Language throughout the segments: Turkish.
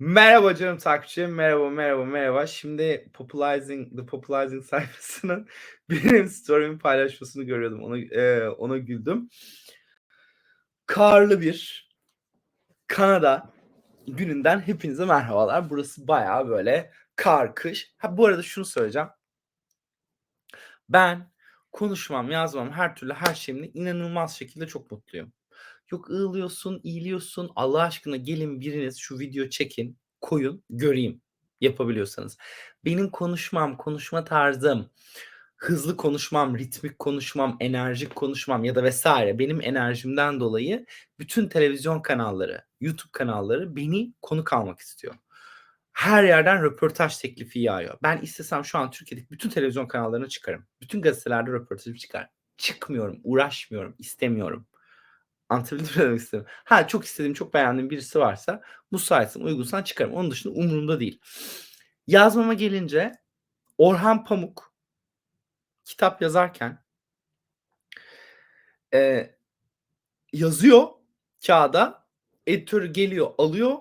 Merhaba canım takipçilerim. Merhaba, merhaba, merhaba. Şimdi Popularizing The Popularizing sayfasının benim story'mi paylaşmasını görüyordum. Ona, eee, ona güldüm. Karlı bir Kanada gününden hepinize merhabalar. Burası bayağı böyle kar, kış. Ha bu arada şunu söyleyeceğim. Ben konuşmam, yazmam, her türlü her şeyimle inanılmaz şekilde çok mutluyum. Yok ığlıyorsun, iyiliyorsun. Allah aşkına gelin biriniz şu video çekin, koyun, göreyim yapabiliyorsanız. Benim konuşmam, konuşma tarzım, hızlı konuşmam, ritmik konuşmam, enerjik konuşmam ya da vesaire benim enerjimden dolayı bütün televizyon kanalları, YouTube kanalları beni konuk almak istiyor. Her yerden röportaj teklifi yağıyor. Ben istesem şu an Türkiye'deki bütün televizyon kanallarına çıkarım. Bütün gazetelerde röportajım çıkar. Çıkmıyorum, uğraşmıyorum, istemiyorum. Anlatabildim mi demek istediğimi? Ha çok istediğim, çok beğendiğim birisi varsa müsaitsem, uygunsan çıkarım. Onun dışında umurumda değil. Yazmama gelince Orhan Pamuk kitap yazarken eee, yazıyor kağıda, editörü geliyor, alıyor,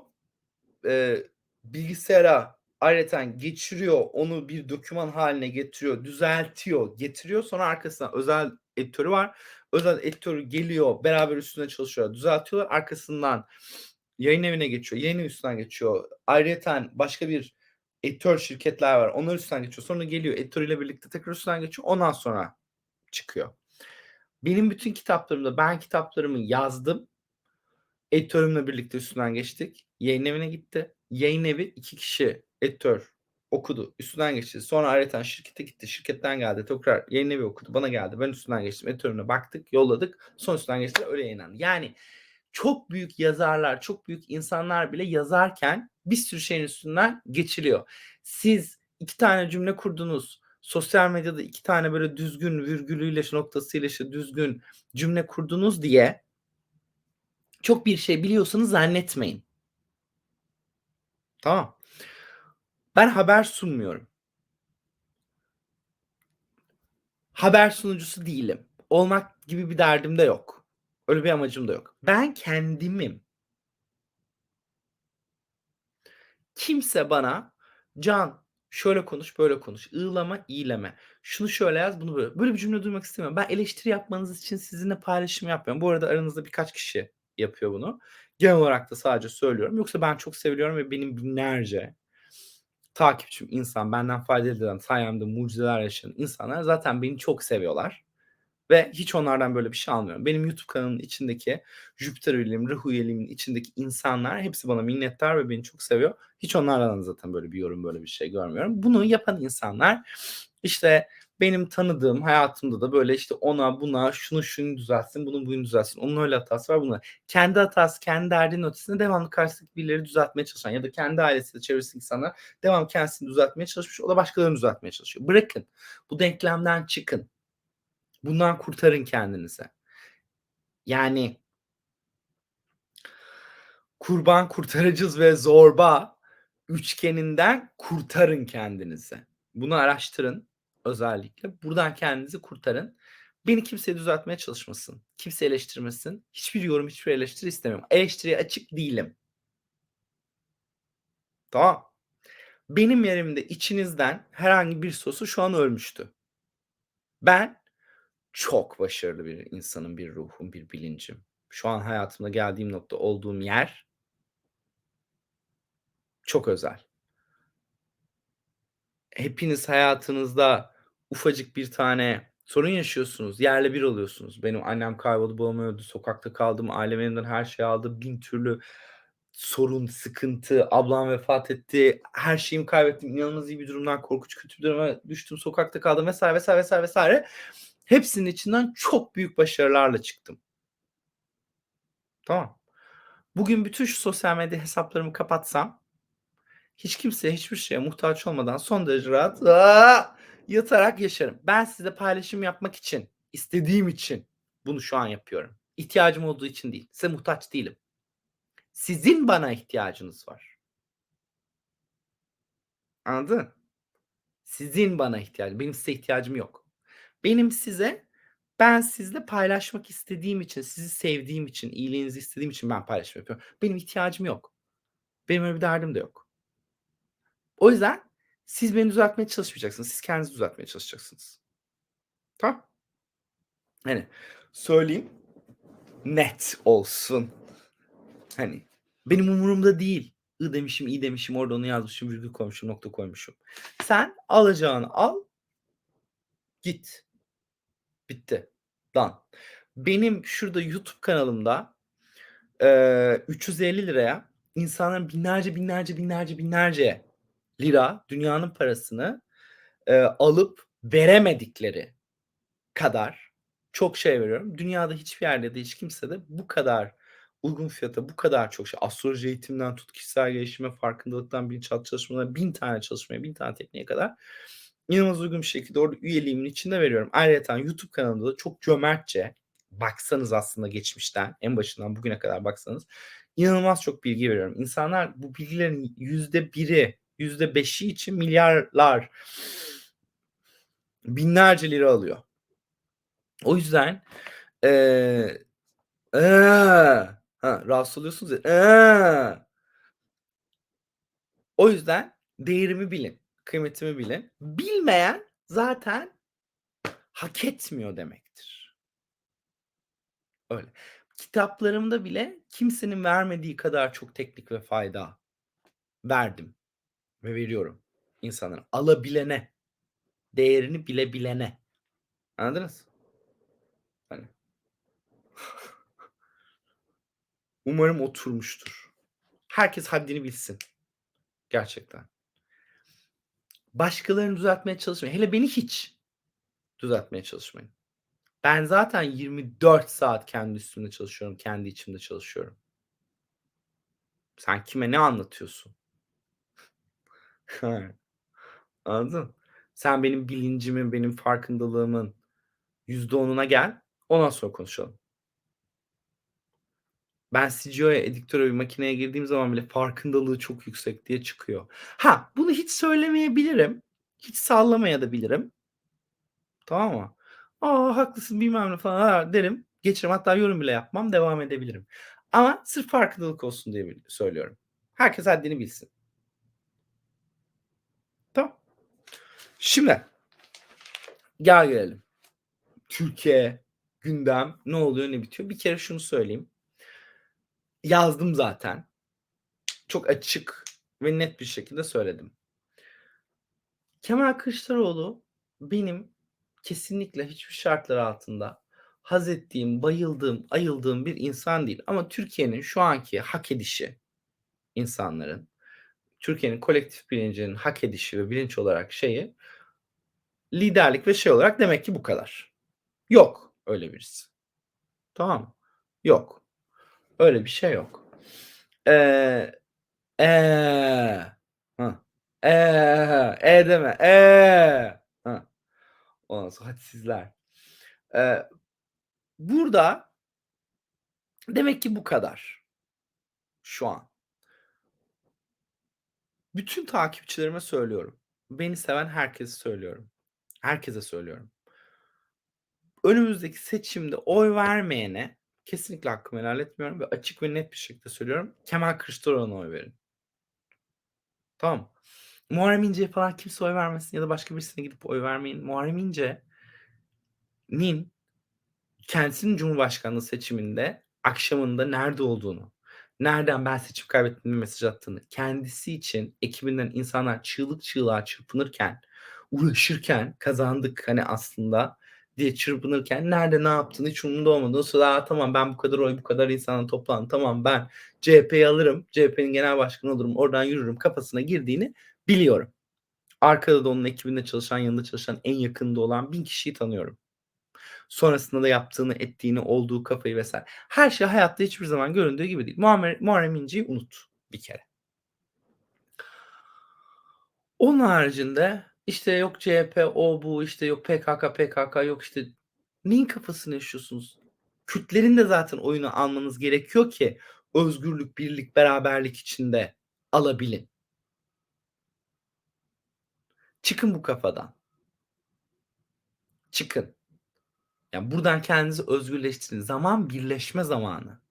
eee, bilgisayara ayrıyeten geçiriyor, onu bir doküman haline getiriyor, düzeltiyor, getiriyor. Sonra arkasından özel editörü var. Özel editörü geliyor, beraber üstüne çalışıyorlar, düzeltiyorlar. Arkasından yayın evine geçiyor, yayın üstünden geçiyor. Ayrıyeten başka bir editör şirketler var. Onlar üstünden geçiyor. Sonra geliyor editörüyle birlikte tekrar üstünden geçiyor. Ondan sonra çıkıyor. Benim bütün kitaplarımda ben kitaplarımı yazdım. Editörümle birlikte üstünden geçtik. Yayın evine gitti. Yayın evi 2 kişi editör okudu. Üstünden geçti. Sonra ayrıyeten şirkete gitti. Şirketten geldi. Tekrar yayın evi okudu. Bana geldi. Ben üstünden geçtim. Editörüne baktık. Yolladık. Son üstünden geçti. Öyle yayınlandı. Yani çok büyük yazarlar, çok büyük insanlar bile yazarken bir sürü şeyin üstünden geçiliyor. Siz iki tane cümle kurdunuz. Sosyal medyada iki tane böyle düzgün virgülüyle, noktasıyla işte düzgün cümle kurdunuz diye çok bir şey biliyorsanız zannetmeyin. Tamam. Ben haber sunmuyorum. Haber sunucusu değilim. Olmak gibi bir derdim de yok. Öyle bir amacım da yok. Ben kendimim. Kimse bana "Can şöyle konuş, böyle konuş, ığlama, iyileme, şunu şöyle yaz, bunu böyle." Böyle bir cümle duymak istemiyorum. Ben eleştiri yapmanız için sizinle paylaşım yapmıyorum. Bu arada aranızda birkaç kişi yapıyor bunu. Genel olarak da sadece söylüyorum. Yoksa ben çok seviliyorum ve benim binlerce takipçim, insan, benden fayda eden, sayemde mucizeler yaşayan insanlar zaten beni çok seviyorlar. Ve hiç onlardan böyle bir şey almıyorum. Benim YouTube kanalımın içindeki Jüpiter üyeliğim, ruh üyeliğimin içindeki insanlar hepsi bana minnettar ve beni çok seviyor. Hiç onlardan zaten böyle bir yorum, böyle bir şey görmüyorum. Bunu yapan insanlar işte benim tanıdığım hayatımda da böyle işte ona buna şunu şunu düzeltsin, bunu bunu düzeltsin. Onun öyle hatası var buna. Kendi hatası, kendi derdinin ötesinde devamlı karşısındaki birileri düzeltmeye çalışan ya da kendi ailesi çevresindeki insanlar devamlı kendisini düzeltmeye çalışmış. O da başkalarını düzeltmeye çalışıyor. Bırakın. Bu denklemden çıkın. Bundan kurtarın kendinizi. Yani kurban, kurtarıcız ve zorba üçgeninden kurtarın kendinizi. Bunu araştırın özellikle. Buradan kendinizi kurtarın. Beni kimse düzeltmeye çalışmasın. Kimse eleştirmesin. Hiçbir yorum, hiçbir eleştiri istemiyorum. Eleştiriye açık değilim. Tamam. Benim yerimde içinizden herhangi bir sosu şu an ölmüştü. Ben çok başarılı bir insanım, bir ruhum, bir bilincim. Şu an hayatımda geldiğim nokta, olduğum yer çok özel. Hepiniz hayatınızda ufacık bir tane sorun yaşıyorsunuz. Yerle bir oluyorsunuz. Benim annem kayboldu, öldü, sokakta kaldım, ailem elimden her şeyi aldı. Bin türlü sorun, sıkıntı, ablam vefat etti, her şeyimi kaybettim. İnanılmaz iyi bir durumdan korkunç kötü bir duruma düştüm, sokakta kaldım vesaire vesaire vesaire vesaire. Hepsinin içinden çok büyük başarılarla çıktım. Tamam. Bugün bütün şu sosyal medya hesaplarımı kapatsam hiç kimseye, hiçbir şeye muhtaç olmadan son derece rahat aa, yatarak yaşarım. Ben size paylaşım yapmak için, istediğim için bunu şu an yapıyorum. İhtiyacım olduğu için değil. Size muhtaç değilim. Sizin bana ihtiyacınız var. Anladın? Sizin bana ihtiyacım. Benim size ihtiyacım yok. Benim size ben sizle paylaşmak istediğim için, sizi sevdiğim için, iyiliğinizi istediğim için ben paylaşım yapıyorum. Benim ihtiyacım yok. Benim öyle bir derdim de yok. O yüzden siz beni düzeltmeye çalışmayacaksınız. Siz kendinizi düzeltmeye çalışacaksınız. Tamam? Hani, söyleyeyim, net olsun. Hani, benim umurumda değil. I demişim, i demişim, orada onu yazmışım, virgül koymuşum, nokta koymuşum. Sen alacağını al git. Bitti. Done. Benim şurada YouTube kanalımda, eee, ₺350'ya insanların binlerce, binlerce, binlerce, binlerce lira dünyanın parasını, eee, alıp veremedikleri kadar çok şey veriyorum. Dünyada hiçbir yerde de hiç kimse de bu kadar uygun fiyata bu kadar çok şey astroloji eğitiminden tut, kişisel gelişime, farkındalıktan, bilinçaltı çalışmalarına, 1000 tane çalışmaya, 1000 tane tekniğe kadar inanılmaz uygun bir şekilde orada üyeliğimin içinde veriyorum. Ayrıyeten YouTube kanalımda da çok cömertçe baksanız aslında geçmişten, en başından bugüne kadar baksanız inanılmaz çok bilgi veriyorum. İnsanlar bu bilgilerin %1'i, %5'i için milyarlar binlerce lira alıyor. O yüzden, eee, eee, ha, rahatsız oluyorsunuz ya, eee. O yüzden değerimi bilin, kıymetimi bilin. Bilmeyen zaten hak etmiyor demektir. Öyle. Kitaplarımda bile kimsenin vermediği kadar çok teknik ve fayda verdim ve veriyorum insanlara. Alabilene, değerini bilebilene. Anladınız? Hani. Umarım oturmuştur. Herkes haddini bilsin. Gerçekten. Başkalarını düzeltmeye çalışmayın. Hele beni hiç düzeltmeye çalışmayın. Ben zaten 24 saat kendi üstümde çalışıyorum, kendi içimde çalışıyorum. Sen kime ne anlatıyorsun? Anladın? Sen benim bilincimin, benim farkındalığımın %10'una gel, ondan sonra konuşalım. Ben CGO'ya, editör'e bir makineye girdiğim zaman bile farkındalığı çok yüksek diye çıkıyor. Ha, bunu hiç söylemeyebilirim. Hiç sallamayabilirim. Tamam mı? "A, haklısın." bilmem ne falan derim. Geçerim. Hatta yorum bile yapmam. Devam edebilirim. Ama sırf farkındalık olsun diye söylüyorum. Herkes haddini bilsin. Tamam. Şimdi gel gelelim. Türkiye, gündem, ne oluyor, ne bitiyor? Bir kere şunu söyleyeyim. Yazdım zaten. Çok açık ve net bir şekilde söyledim. Kemal Kılıçdaroğlu benim kesinlikle hiçbir şartlar altında haz ettiğim, bayıldığım, ayıldığım bir insan değil. Ama Türkiye'nin şu anki hak edişi insanların, Türkiye'nin kolektif bilincinin hak edişi ve bilinç olarak şeyi liderlik ve şey olarak demek ki bu kadar. Yok öyle birisi. Tamam? Yok. Öyle bir şey yok. Eee, eee, hıh, eee, e deme, eee, hıh. Ondan sonra hadsizler. Eee, burada demek ki bu kadar. Şu an. Bütün takipçilerime söylüyorum. Beni seven herkese söylüyorum. Herkese söylüyorum. Önümüzdeki seçimde oy vermeyene kesinlikle hakkımı helal etmiyorum ve açık ve net bir şekilde söylüyorum. Kemal Kılıçdaroğlu'na oy verin. Tamam? Muharrem İnce'ye falan kimse oy vermesin ya da başka birisine gidip oy vermeyin. Muharrem İnce'nin kendisinin cumhurbaşkanlığı seçiminde akşamında nerede olduğunu, nereden ben seçim kaybettim diye mesaj attığını, kendisi için ekibinden insanlar çığlık çığlığa çırpınırken, uğraşırken kazandık hani aslında diye çırpınırken nerede ne yaptığını hiç umurunda olmadı. O sırada "A, tamam ben bu kadar oy bu kadar insanla toplandı. Tamam ben CHP'yi alırım. CHP'nin genel başkanı olurum. Oradan yürürüm." kafasına girdiğini biliyorum. Arkada da onun ekibinde çalışan, yanında çalışan, en yakınında olan 1000 kişiyi tanıyorum. Sonrasında da yaptığını, ettiğini, olduğu kafayı vs. Her şey hayatta hiçbir zaman göründüğü gibi değil. Muammer Muharrem İnce'yi unut bir kere. Onun haricinde işte yok CHP, o bu, işte yok PKK, PKK, yok işte neyin kafasını yaşıyorsunuz? Kürtlerin de zaten oyunu almanız gerekiyor ki özgürlük, birlik, beraberlik içinde alabilin. Çıkın bu kafadan. Çıkın. Yani buradan kendinizi özgürleştirin. Zaman birleşme zamanı.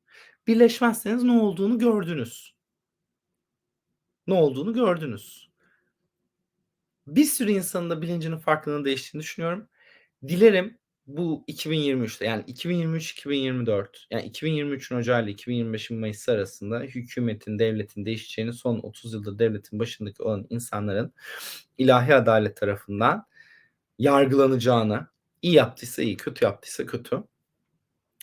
Birleşmezseniz ne olduğunu gördünüz. ne olduğunu gördünüz. Bir sürü insanın da bilincinin farkının değiştiğini düşünüyorum. Dilerim bu 2023'te yani 2023-2024 yani 2023'ün Ocağı ile 2025'in Mayıs'ı arasında hükümetin, devletin değişeceğini son 30 yıldır devletin başındaki olan insanların ilahi adalet tarafından yargılanacağını, iyi yaptıysa iyi, kötü yaptıysa kötü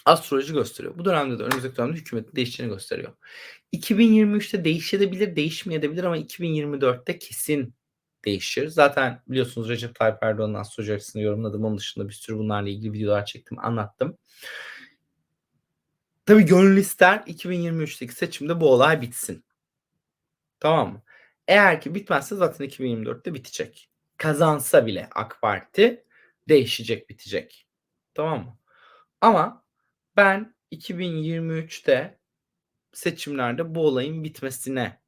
astroloji gösteriyor. Bu dönemde de önümüzdeki dönemde hükümetin değişeceğini gösteriyor. 2023'te değişebilir, değişmeyebilir ama 2024'te kesin değişir. Zaten biliyorsunuz Recep Tayyip Erdoğan'ın astroloji açısını yorumladım. Onun dışında bir sürü bunlarla ilgili videolar çektim, anlattım. Tabii gönül ister 2023'teki seçimde bu olay bitsin. Tamam mı? Eğer ki bitmezse zaten 2024'te bitecek. Kazansa bile AK Parti değişecek, bitecek. Tamam mı? Ama ben 2023'te seçimlerde bu olayın bitmesine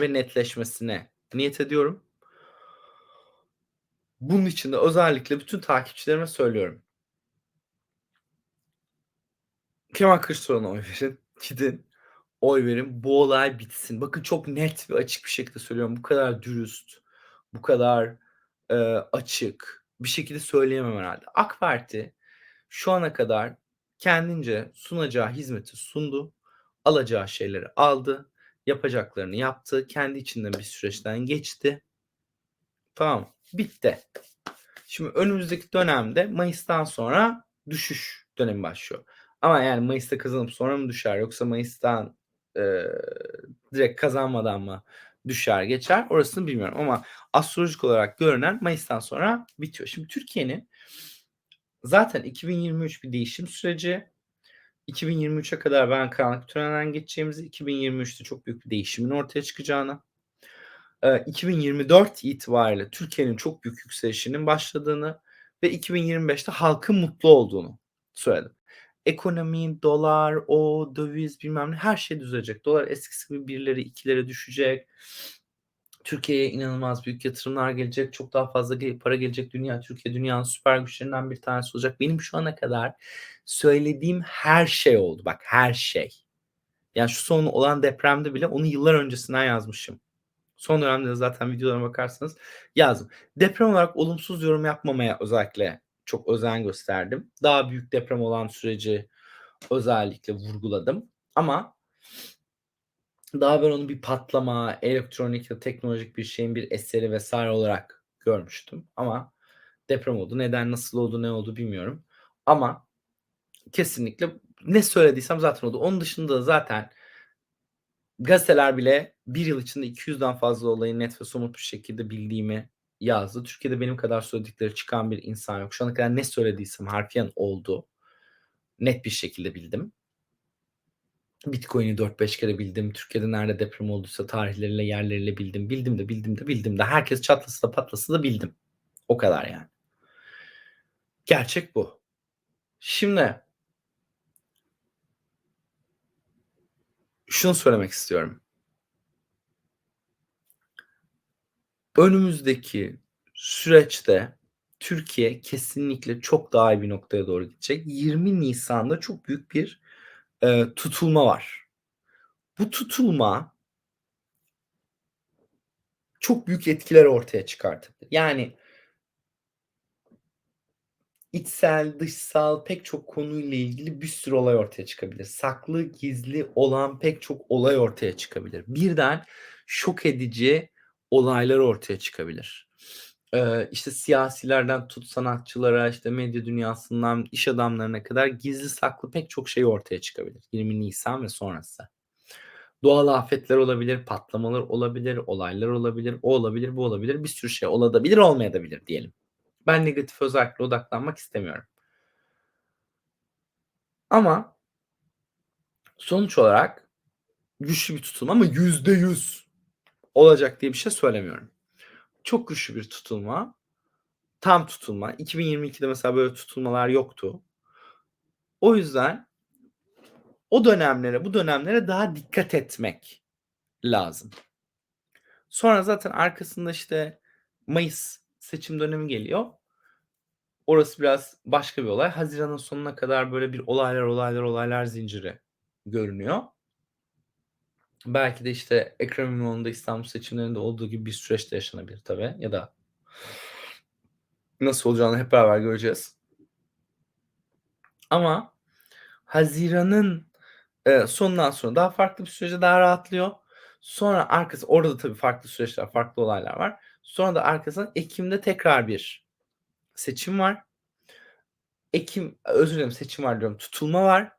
ve netleşmesine niyet ediyorum. Bunun için de özellikle bütün takipçilerime söylüyorum. Kemal Kılıçdaroğlu'na oy verin. Gidin oy verin. Bu olay bitsin. Bakın çok net ve açık bir şekilde söylüyorum. Bu kadar dürüst, bu kadar e, açık bir şekilde söyleyemem herhalde. AK Parti şu ana kadar kendince sunacağı hizmeti sundu. Alacağı şeyleri aldı. Yapacaklarını yaptı. Kendi içinden bir süreçten geçti. Tamam. Bitti. Şimdi önümüzdeki dönemde Mayıs'tan sonra düşüş dönemi başlıyor. Ama yani Mayıs'ta kazanıp sonra mı düşer yoksa Mayıs'tan e, direkt kazanmadan mı düşer geçer orasını bilmiyorum ama astrolojik olarak görünen Mayıs'tan sonra bitiyor. Şimdi Türkiye'nin zaten 2023 bir değişim süreci. 2023'e kadar ben karanlık tünelden geçeceğimizi, 2023'te çok büyük bir değişimin ortaya çıkacağını, 2024 itibariyle Türkiye'nin çok büyük yükselişinin başladığını ve 2025'te halkın mutlu olduğunu söyledim. Ekonomi, dolar, o döviz bilmem ne her şey düzelecek. Dolar eskisi gibi birleri ikilere düşecek. Türkiye'ye inanılmaz büyük yatırımlar gelecek. Çok daha fazla para gelecek. Dünya, Türkiye dünyanın süper güçlerinden bir tanesi olacak. Benim şu ana kadar söylediğim her şey oldu. Bak her şey. Yani şu son olan depremde bile onu yıllar öncesinden yazmışım. Son dönemde de zaten videolarıma bakarsanız yazdım. Deprem olarak olumsuz yorum yapmamaya özellikle çok özen gösterdim. Daha büyük deprem olan süreci özellikle vurguladım. Ama daha ben onu bir patlama, elektronik ya teknolojik bir şeyin bir eseri vesaire olarak görmüştüm. Ama deprem oldu. Neden, nasıl oldu, ne oldu bilmiyorum. Ama kesinlikle ne söylediysem zaten oldu. Onun dışında zaten gazeteler bile bir yıl içinde 200'den fazla olayı net ve somut bir şekilde bildiğimi yazdı. Türkiye'de benim kadar söyledikleri çıkan bir insan yok. Şu ana kadar ne söylediysem harfiyen oldu. Net bir şekilde bildim. Bitcoin'i 4-5 kere bildim. Türkiye'de nerede deprem olduysa tarihleriyle yerleriyle bildim. Bildim de bildim de bildim de. Herkes çatlasa da patlasa da bildim. O kadar yani. Gerçek bu. Şimdi şunu söylemek istiyorum. Önümüzdeki süreçte Türkiye kesinlikle çok daha iyi bir noktaya doğru gidecek. 20 Nisan'da çok büyük bir e, tutulma var. Bu tutulma çok büyük etkiler ortaya çıkartabilir. Yani içsel, dışsal pek çok konuyla ilgili bir sürü olay ortaya çıkabilir. Saklı, gizli olan pek çok olay ortaya çıkabilir. Birden şok edici olaylar ortaya çıkabilir. Ee, işte siyasilerden tut sanatçılara, işte medya dünyasından iş adamlarına kadar gizli saklı pek çok şey ortaya çıkabilir. 20 Nisan ve sonrası. Doğal afetler olabilir, patlamalar olabilir, olaylar olabilir, o olabilir, bu olabilir, bir sürü şey olabilir, olmayabilir diyelim. Ben negatif özellikle odaklanmak istemiyorum. Ama sonuç olarak güçlü bir tutulma ama yüzde yüz olacak diye bir şey söylemiyorum. Çok güçlü bir tutulma. Tam tutulma. 2022'de mesela böyle tutulmalar yoktu. O yüzden o dönemlere, bu dönemlere daha dikkat etmek lazım. Sonra zaten arkasında işte Mayıs seçim dönemi geliyor. Orası biraz başka bir olay. Haziran'ın sonuna kadar böyle bir olaylar olaylar olaylar zinciri görünüyor. Belki de, işte, Ekrem İmamoğlu'nun da İstanbul seçimlerinde olduğu gibi bir süreç de yaşanabilir tabii ya da nasıl olacağını hep beraber göreceğiz. Ama haziranın, eee, sonundan sonra daha farklı bir sürece daha rahatlıyor. Sonra arkası orada da tabii farklı süreçler, farklı olaylar var. Sonra da arkasından ekim'de tekrar bir seçim var. Ekim özür dilerim seçim var diyorum, tutulma var.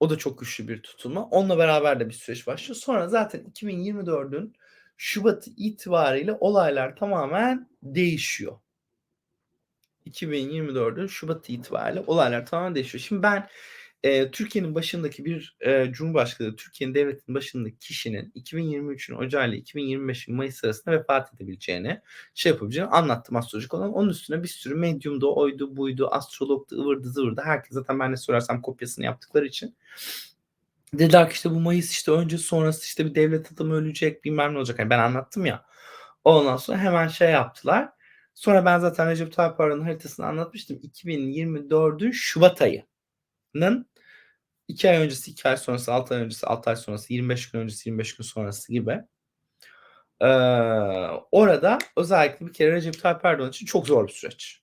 O da çok güçlü bir tutulma. Onunla beraber de bir süreç başlıyor. Sonra zaten 2024'ün şubatı itibariyle olaylar tamamen değişiyor. 2024'ün şubatı itibariyle olaylar tamamen değişiyor. Şimdi ben, eee, Türkiye'nin başındaki bir, eee, cumhurbaşkanı, Türkiye'nin devletinin başındaki kişinin 2023'ün ocağıyla 2025'in mayıs arasında vefat edebileceğini, şey yapabileceğini anlattım astrolojik olarak. Onun üstüne bir sürü medyumdu, oydu, buydu, astrologdu, ıvırdı zıvırdı. Herkes zaten ben ne sorarsam kopyasını yaptıkları için. Dediler ki, işte, bu mayıs, işte, öncesi sonrası, işte, bir devlet adamı ölecek, bilmem ne olacak. Hani ben anlattım ya. Ondan sonra hemen şey yaptılar. Sonra ben zaten Recep Tayyip Erdoğan'ın haritasını anlatmıştım. 2024'ün şubat ayının 2 ay öncesi, 2 ay sonrası, 6 ay öncesi, 6 ay sonrası, 25 gün öncesi, 25 gün sonrası gibi. Eee, orada özellikle bir kere Recep Tayyip Erdoğan için çok zor bir süreç.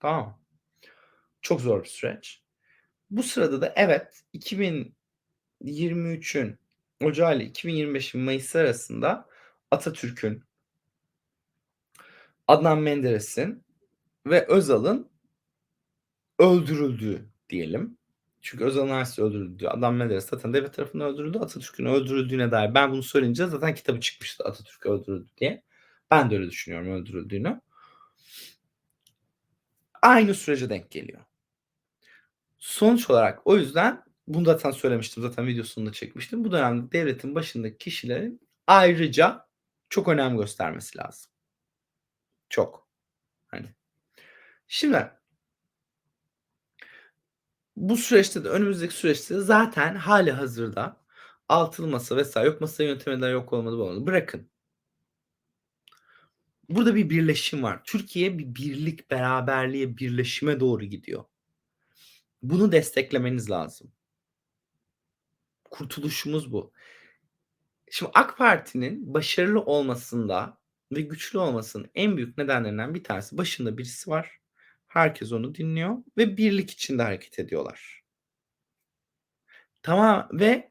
Tamam? Çok zor bir süreç. Bu sırada da evet 2023'ün ocağıyla 2025'in mayısı arasında Atatürk'ün Adnan Menderes'in ve Özal'ın öldürüldüğü diyelim. Çünkü Özal'ın ailesi öldürüldü. Adnan Menderes zaten devlet tarafından öldürüldü. Atatürk'ün öldürüldüğüne dair ben bunu söyleyince zaten kitabı çıkmıştı Atatürk öldürüldü diye. Ben de öyle düşünüyorum öldürüldüğünü. Aynı sürece denk geliyor. Sonuç olarak o yüzden bunu zaten söylemiştim. Zaten videosunu da çekmiştim. Bu dönemde devletin başındaki kişilerin ayrıca çok önem göstermesi lazım. Çok. Hani. Şimdi bu süreçte de önümüzdeki süreçte de zaten hâlihazırda altılı masa vs. yok masa yönetiminde yok olmadı olmadı. Bırakın. Burada bir birleşim var. Türkiye bir birlik, beraberliğe, birleşime doğru gidiyor. Bunu desteklemeniz lazım. Kurtuluşumuz bu. Şimdi AK Parti'nin başarılı olmasında ve güçlü olmasının en büyük nedenlerinden bir tanesi başında birisi var. Herkes onu dinliyor ve birlik içinde hareket ediyorlar. Tamam ve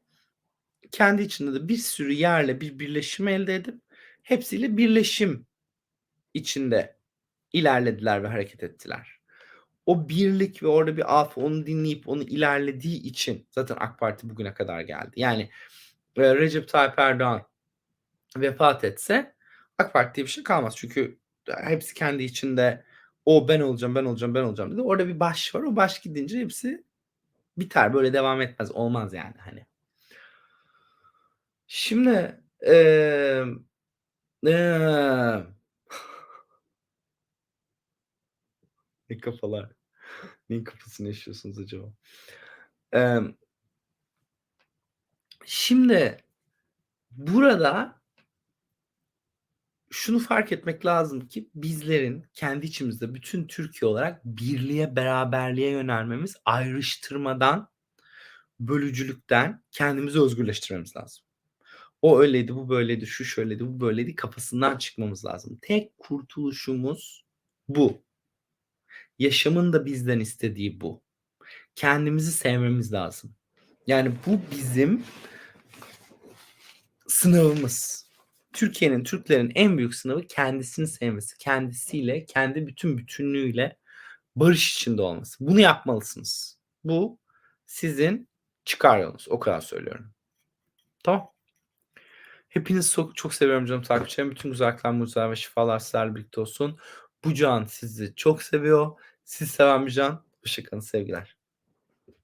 kendi içinde de bir sürü yerle bir birleşim elde edip hepsiyle birleşim içinde ilerlediler ve hareket ettiler. O birlik ve orada bir af onu dinleyip onu ilerlediği için zaten AK Parti bugüne kadar geldi. Yani eee, Recep Tayyip Erdoğan vefat etse AK Parti diye bir şey kalmaz. Çünkü hepsi kendi içinde o ben olacağım, ben olacağım, ben olacağım dedi. Orada bir baş var. O baş gidince hepsi biter. Böyle devam etmez. Olmaz yani hani. Şimdi emm, emm Ne kafalar. Neyin kafasını yaşıyorsunuz acaba? Emm Şimdi burada şunu fark etmek lazım ki bizlerin kendi içimizde bütün Türkiye olarak birliğe, beraberliğe yönelmemiz, ayrıştırmadan, bölücülükten kendimizi özgürleştirmemiz lazım. O öyleydi, bu böyleydi, şu şöyleydi, bu böyleydi kafasından çıkmamız lazım. Tek kurtuluşumuz bu. Yaşamın da bizden istediği bu. Kendimizi sevmemiz lazım. Yani bu bizim sınavımız. Türkiye'nin, Türklerin en büyük sınavı kendisini sevmesi, kendisiyle, kendi bütün bütünlüğüyle barış içinde olması. Bunu yapmalısınız. Bu sizin çıkar yolunuz. O kadar söylüyorum. Tamam. Hepinizi çok, çok seviyorum canım takipçilerim. Bütün güzellikler, mucizeler ve şifalar sizlerle birlikte olsun. Bu can sizi çok seviyor. Siz seven bir can. Hoşçakalın sevgiler.